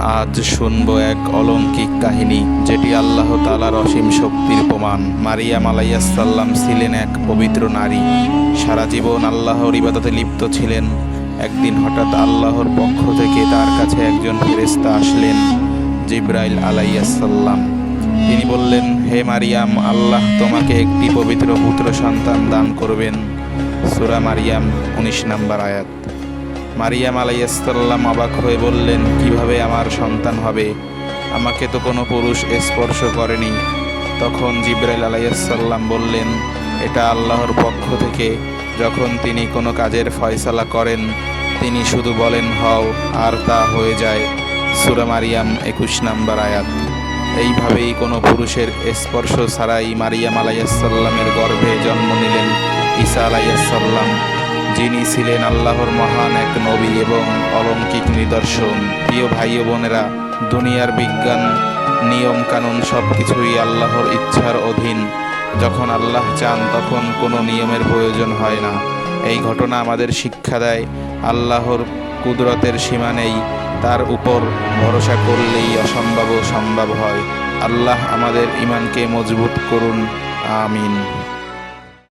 আজ শুনব এক অলৌকিক কাহিনী, যেটি আল্লাহ তালার অসীম শক্তির প্রমাণ। মারিয়াম আলাইয়াসাল্লাম ছিলেন এক পবিত্র নারী। সারা জীবন আল্লাহর ইবাদতে লিপ্ত ছিলেন। একদিন হঠাৎ আল্লাহর পক্ষ থেকে তার কাছে একজন ফেরেস্তা আসলেন, জিব্রাইল আলাইয়াসাল্লাম তিনি বললেন, হে মারিয়াম, আল্লাহ তোমাকে একটি পবিত্র পুত্র সন্তান দান করবেন। সুরা মারিয়াম, উনিশ নম্বর আয়াত। মারিয়াম আলাইসাল্লাম অবাক হয়ে বললেন, কীভাবে আমার সন্তান হবে? আমাকে তো কোনো পুরুষ স্পর্শ করেনি। তখন জিব্রাইল আলাইসাল্লাম বললেন, এটা আল্লাহর পক্ষ থেকে। যখন তিনি কোনো কাজের ফয়সালা করেন, তিনি শুধু বলেন, হও, আর তা হয়ে যায়। সুরা মারিয়াম একুশ নাম্বার আয়াত। এইভাবেই কোনো পুরুষের স্পর্শ ছাড়াই মারিয়াম আলাইসাল্লামের গর্ভে জন্ম নিলেন ঈসা আলাইসাল্লাম যিনি ছিলেন আল্লাহর মহান এক নবী এবং অলৌকিক নিদর্শন। প্রিয় ভাই বোনেরা, দুনিয়ার বিজ্ঞান, নিয়ম কানুন সব কিছুই আল্লাহর ইচ্ছার অধীন। যখন আল্লাহ চান, তখন কোনো নিয়মের প্রয়োজন হয় না। এই ঘটনা আমাদের শিক্ষা দেয়, আল্লাহর কুদরতের সীমা নেই। তার উপর ভরসা করলেই অসম্ভব সম্ভব হয়। আল্লাহ আমাদের ইমানকে মজবুত করুন। আমিন।